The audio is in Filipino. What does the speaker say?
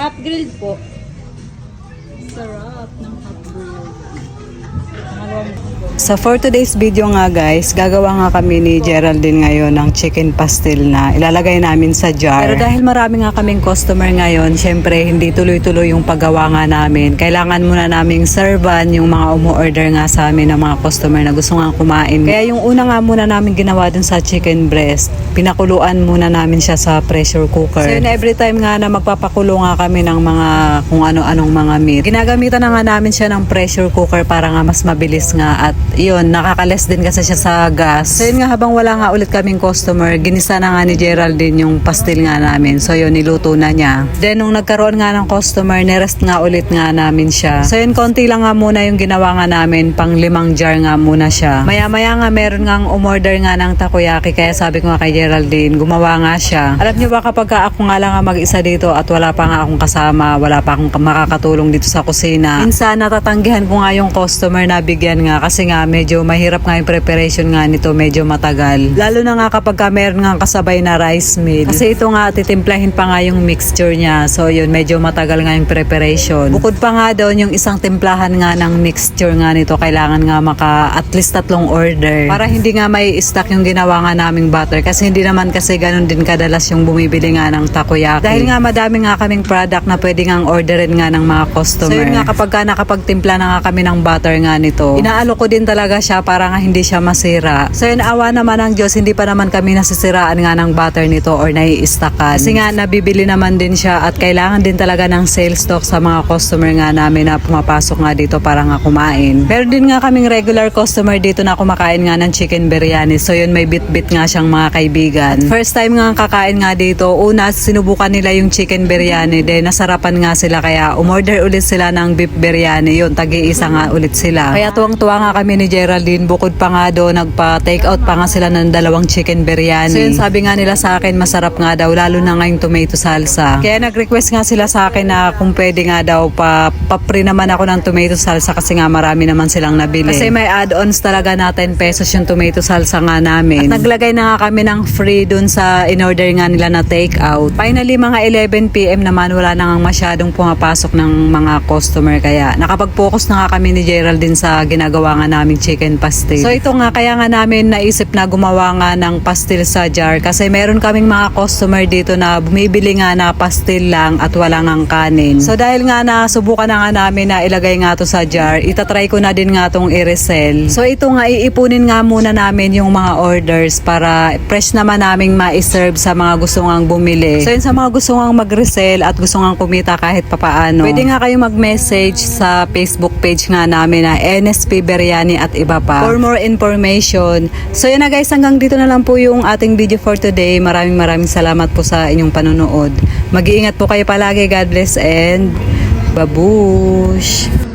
Half grilled po. Sarap ng half grilled. Sa for today's video nga guys, gagawa nga kami ni Geraldine ngayon ng chicken pastel na ilalagay namin sa jar. Pero dahil marami nga kaming customer ngayon, syempre hindi tuloy-tuloy yung paggawa nga namin. Kailangan muna naming servan yung mga umu-order nga sa amin ng mga customer na gusto nga kumain. Kaya yung una nga muna namin ginawa dun sa chicken breast, pinakuluan muna namin siya sa pressure cooker. So yun, every time nga na magpapakulo nga kami ng mga kung ano-anong mga meat, ginagamitan na nga namin siya ng pressure cooker para nga mas mabilis nga at yun, nakakales din kasi siya sa gas. So yun nga, habang wala nga ulit kaming customer, ginisa na nga ni Geraldine yung pastil nga namin. So yun, niluto na niya. Then nung nagkaroon nga ng customer, nerest nga ulit nga namin siya. So yun, konti lang nga muna yung ginawa nga namin, pang limang jar nga muna siya. Maya-maya nga meron nga umorder nga ng takoyaki, kaya sabi ko nga kay Geraldine, gumawa nga siya. Alam niyo ba kapag ka ako nga lang mag-isa dito at wala pa nga akong kasama, wala pa akong makakatulong dito sa kusina, minsan natatanggihan ko nga yung customer na bigyan nga kasi nga medyo mahirap nga yung preparation nga nito, medyo matagal. Lalo na nga kapag ka meron nga kasabay na rice meal. Kasi ito nga titimplahin pa nga yung mixture niya. So yun, medyo matagal nga yung preparation. Bukod pa nga doon yung isang timplahan nga ng mixture nga nito, kailangan nga maka at least tatlong order. Para hindi nga may stock yung ginawa nga naming butter kasi hindi naman kasi ganun din kadalas yung bumibili nga ng takoyaki. Dahil nga madami nga kaming product na pwede nga orderin nga ng mga customer. So yun nga kapag ka nakapagtimpla na nga kami ng butter nga nito, inaalo ko din talaga siya para nga hindi siya masira. So yun, awa naman ng Diyos, hindi pa naman kami nasisiraan nga ng butter nito or nai-stockan. Kasi nga nabibili naman din siya at kailangan din talaga ng sales stock sa mga customer nga namin na pumapasok nga dito para nga kumain. Pero din nga kaming regular customer dito na kumakain nga ng chicken biryani. So yun, may bit-bit nga siyang mga kaibigan. First time nga kakain nga dito, una sinubukan nila yung chicken biryani. Then nasarapan nga sila kaya umorder ulit sila ng beef biryani. Yun, tagi-isa nga ulit sila. Kaya tuwang-tuwa nga kami ni Geraldine. Bukod pa nga doon, nagpa-take out pa nga sila ng dalawang chicken biryani. So yun, sabi nga nila sa akin, masarap nga daw, lalo na nga yung tomato salsa. Kaya nag-request nga sila sa akin na kung pwede nga daw, pa, pa-free naman ako ng tomato salsa kasi nga marami naman silang nabili. Kasi may add-ons talaga na 10 pesos yung tomato salsa nga namin. At naglagay na nga kami ng free dun sa in-order nga nila na take out. Finally, mga 11pm naman, wala na nga masyadong pumapasok ng mga customer. Kaya nakapag-focus na nga kami ni Geraldine sa ginagawa nga namin chicken pastil. So ito nga, kaya nga namin naisip na gumawa nga ng pastil sa jar kasi meron kaming mga customer dito na bumibili nga na pastil lang at wala ngang kanin. So dahil nga nasubukan na nga namin na ilagay nga to sa jar, itatry ko na din nga tong i-resell. So ito nga, iipunin nga muna namin yung mga orders para fresh naman naming ma-serve sa mga gusto ngang bumili. So yun sa mga gusto ngang mag-resell at gusto ngang kumita kahit papaano. Pwede nga kayo mag-message sa Facebook page nga namin na NSP Biryani at iba pa for more information. So yun na guys, hanggang dito na lang po yung ating video for today. Maraming maraming salamat po sa inyong panonood. Mag-iingat po kayo palagi. God bless and babush!